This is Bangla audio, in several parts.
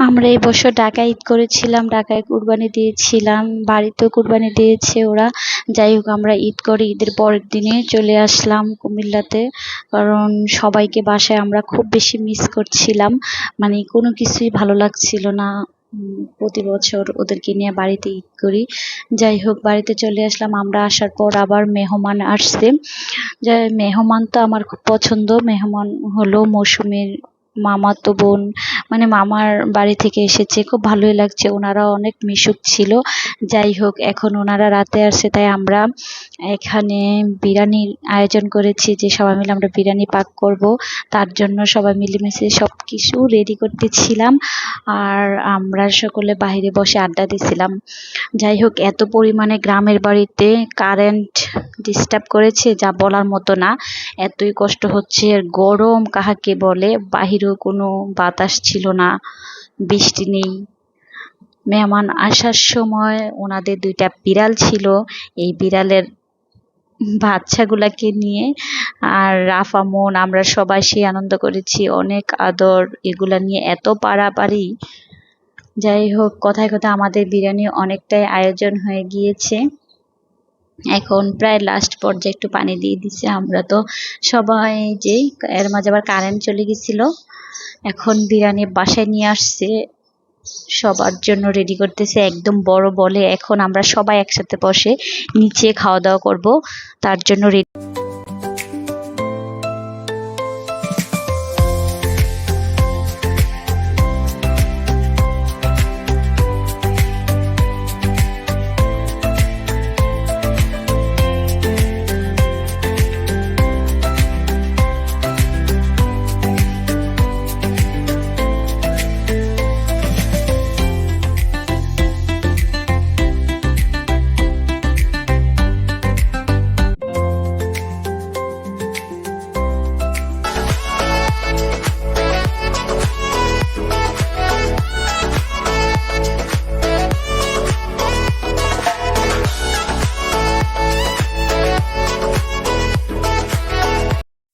আমরা এই বছর ঢাকায় ঈদ করেছিলাম, ঢাকায় কুরবানি দিয়েছিলাম, বাড়িতেও কুরবানি দিয়েছে ওরা। যাই হোক, আমরা ঈদ করে ঈদের পরের দিনে চলে আসলাম কুমিল্লাতে, কারণ সবাইকে বাসায় আমরা খুব বেশি মিস করছিলাম। মানে কোনো কিছুই ভালো লাগছিল না। প্রতি বছর ওদেরকে নিয়ে বাড়িতে ঈদ করি। যাই হোক, বাড়িতে চলে আসলাম। আমরা আসার পর আবার মেহমান আসছে। যাই মেহমান তো আমার খুব পছন্দ। মেহমান হলো মৌসুমীর মামাতো বোন মানে মামার বাড়ি থেকে এসেছে, খুব ভালোই লাগছে। ওনারা অনেক মিশুক ছিল। যাই হোক, এখন ওনারা রাতে আসছে তাই আমরা এখানে বিরিয়ানির আয়োজন করেছি, যে সবাই মিলে আমরা বিরিয়ানি পাক করব। তার জন্য সবাই মিলেমিশে সব কিছু রেডি করতেছিলাম। আর আমরা সকলে বাইরে বসে আড্ডা দিছিলাম। যাই হোক, এত পরিমাণে গ্রামের বাড়িতে কারেন্ট ডিস্টার্ব করেছে, যা বলার মতো না। এতই কষ্ট হচ্ছে, গরম কাহাকে বলে? বাহিরেও কোনো বাতাস ছিল না, বৃষ্টি নেই। মেহমান আসার সময় ওনাদের দুইটা বিড়াল ছিল, এই বিড়ালের বাচ্চাগুলাকে নিয়ে। আর রাফা, মন, আমরা সবাই সেই আনন্দ করেছি, অনেক আদর, এগুলা নিয়ে এত পাড়াপাড়ি যাই হোক, কথায় কথায় আমাদের বিরিয়ানি অনেকটাই আয়োজন হয়ে গিয়েছে। এখন প্রায় লাস্ট পর্যায়ে একটু পানি দিয়ে দিছে। আমরা তো সবাই যে এর মাঝে আবার কারেন্ট চলে গেছিল। এখন বিরিয়ানি বাসায় নিয়ে আসছে। সবার জন্য রেডি করতেছে একদম বড় বলে। এখন আমরা সবাই একসাথে বসে নিচে খাওয়া দাওয়া করব। তার জন্য রেডি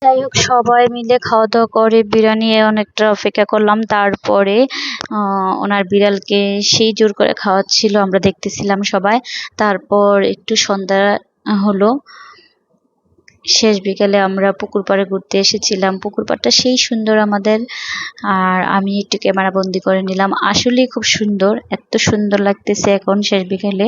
যাই হোক, সবাই মিলে খাওয়া দাওয়া করে বিরিয়ানি অনেকটা অপেক্ষা করলাম। তারপরে ওনার বিড়ালকে সেই জোর করে খাওয়াচ্ছিল, আমরা দেখতেছিলাম সবাই। তারপর একটু সন্ধ্যা হলো। শেষ বিকালে আমরা পুকুর পাড়ে ঘুরতে এসেছিলাম। পুকুর পাড়টা সেই সুন্দর আমাদের। আর আমি একটু ক্যামেরা বন্দি করে নিলাম। আসলেই খুব সুন্দর, এত সুন্দর লাগতেছে এখন শেষ বিকালে।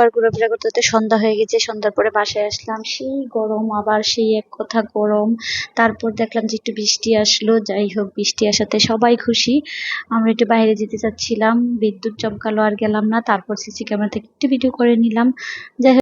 পুকুর ঘোরাফেরা করতে করতে সন্ধ্যা হয়ে গেছে। সন্ধ্যার পরে বাসায় আসলাম। সেই গরম, আবার সেই এক কথা গরম। তারপর দেখলাম যে একটু বৃষ্টি আসলো। যাই হোক বৃষ্টি আসাতে সবাই খুশি। আমরা একটু বাইরে যেতে চাচ্ছিলাম। বিদ্যুৎ চমকালো আর গেলাম না। তারপর সিসি ক্যামেরা থেকে একটু ভিডিও করে নিলাম। যাই